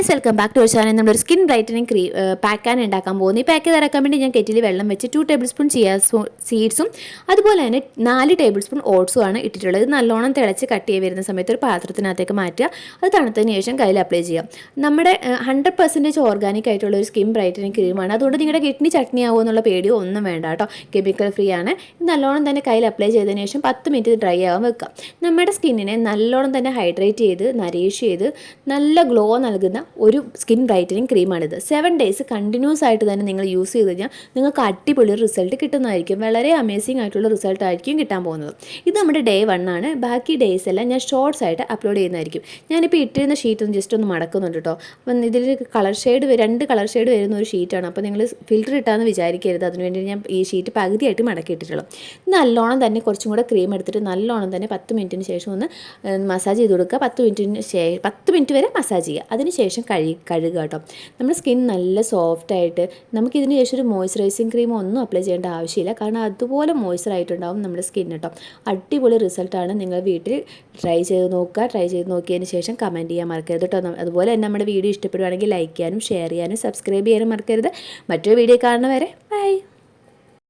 Guys welcome back to channel നമ്മളൊരു skin brightening cream പാക്കാൻ ഉണ്ടാക്കാൻ പോകുന്നത്. ഈ പാക്ക് തറക്കാൻ വേണ്ടി ഞാൻ കെറ്റിൽ വെള്ളം വെച്ച് ടു ടേബിൾ സ്പൂൺ ചിയ സീഡ്സും അതുപോലെ തന്നെ നാല് ടേബിൾ സ്പൂൺ ഓട്സും ആണ് ഇട്ടിട്ടുള്ളത്. നല്ലോണം തിളച്ച് കട്ട് ചെയ്ത് വരുന്ന സമയത്ത് ഒരു പാത്രത്തിനകത്തേക്ക് മാറ്റുക. അത് തണുത്തതിന് ശേഷം കയ്യിൽ അപ്ലൈ ചെയ്യാം നമ്മുടെ ഹൺഡ്രഡ് പെർസെന്റേജ് ഓർഗാനിക് ആയിട്ടുള്ള ഒരു സ്കിൻ ബ്രൈറ്റനിങ് ക്രീമാണ് അതുകൊണ്ട് നിങ്ങളുടെ കിഡ്നി ചട്നി ആവുമോ എന്നുള്ള പേടിയോ ഒന്നും വേണ്ട കേട്ടോ. കെമിക്കൽ ഫ്രീ ആണ്. നല്ലോണം തന്നെ കയ്യിൽ അപ്ലൈ ചെയ്തതിന് ശേഷം പത്ത് മിനിറ്റ് ഡ്രൈ ആവാൻ വെക്കുക. നമ്മുടെ സ്കിന്നിനെ നല്ലോണം തന്നെ ഹൈഡ്രേറ്റ് ചെയ്ത് നരീഷ് ചെയ്ത് നല്ല ഗ്ലോ നൽകുന്ന ഒരു സ്കിൻ ബ്രൈറ്റനിങ് ക്രീമാണിത്. സെവൻ ഡേയ്സ് കണ്ടിന്യൂസ് ആയിട്ട് തന്നെ നിങ്ങൾ യൂസ് ചെയ്ത് കഴിഞ്ഞാൽ നിങ്ങൾക്ക് അടിപൊളി റിസൾട്ട് കിട്ടുന്നതായിരിക്കും. വളരെ അമേസിംഗ് ആയിട്ടുള്ള റിസൾട്ട് ആയിരിക്കും കിട്ടാൻ പോകുന്നത്. ഇത് നമ്മുടെ ഡേ വൺ ആണ്. ബാക്കി ഡേയ്സ് എല്ലാം ഞാൻ ഷോർട്സ് ആയിട്ട് അപ്ലോഡ് ചെയ്യുന്നതായിരിക്കും. ഞാനിപ്പോൾ ഇട്ടിരുന്ന ഷീറ്റ് ഒന്ന് ജസ്റ്റ് ഒന്ന് മടക്കുന്നുണ്ട് കേട്ടോ അപ്പം ഇതിൽ കളർ ഷെയ്ഡ് രണ്ട് കളർ ഷെയ്ഡ് വരുന്ന ഒരു ഷീറ്റാണ് അപ്പോൾ നിങ്ങൾ ഫിൽറ്റർ ഇട്ടാന്ന് വിചാരിക്കരുത്. അതിനുവേണ്ടി ഞാൻ ഈ ഷീറ്റ് പകുതിയായിട്ട് മടക്കിയിട്ടിട്ടുള്ളൂ. നല്ലോണം തന്നെ കുറച്ചും കൂടെ ക്രീം എടുത്തിട്ട് നല്ലോണം തന്നെ പത്ത് മിനിറ്റിന് ശേഷം ഒന്ന് മസാജ് ചെയ്ത് കൊടുക്കുക. പത്ത് മിനിറ്റിന് ശേഷം പത്ത് മിനിറ്റ് വരെ മസാജ് ചെയ്യുക. അതിന് ശേഷം കഴുകി കഴുകുക കേട്ടോ. നമ്മുടെ സ്കിൻ നല്ല സോഫ്റ്റ് ആയിട്ട് നമുക്ക് ഇതിന് ശേഷം ഒരു മോയ്സ്ചറൈസിങ് ക്രീം ഒന്നും അപ്ലൈ ചെയ്യേണ്ട ആവശ്യമില്ല. കാരണം അതുപോലെ മോയ്സ്ചർ ആയിട്ടുണ്ടാവും നമ്മുടെ സ്കിൻ കേട്ടോ. അടിപൊളി റിസൾട്ടാണ് നിങ്ങൾ വീട്ടിൽ ട്രൈ ചെയ്ത് നോക്കുക. ട്രൈ ചെയ്ത് നോക്കിയതിന് ശേഷം കമന്റ് ചെയ്യാൻ മറക്കരുത് കേട്ടോ. അതുപോലെ തന്നെ നമ്മുടെ വീഡിയോ ഇഷ്ടപ്പെടുവാണെങ്കിൽ ലൈക്ക് ചെയ്യാനും ഷെയർ ചെയ്യാനും സബ്സ്ക്രൈബ് ചെയ്യാനും മറക്കരുത്. മറ്റൊരു വീഡിയോ കാണുന്നവരെ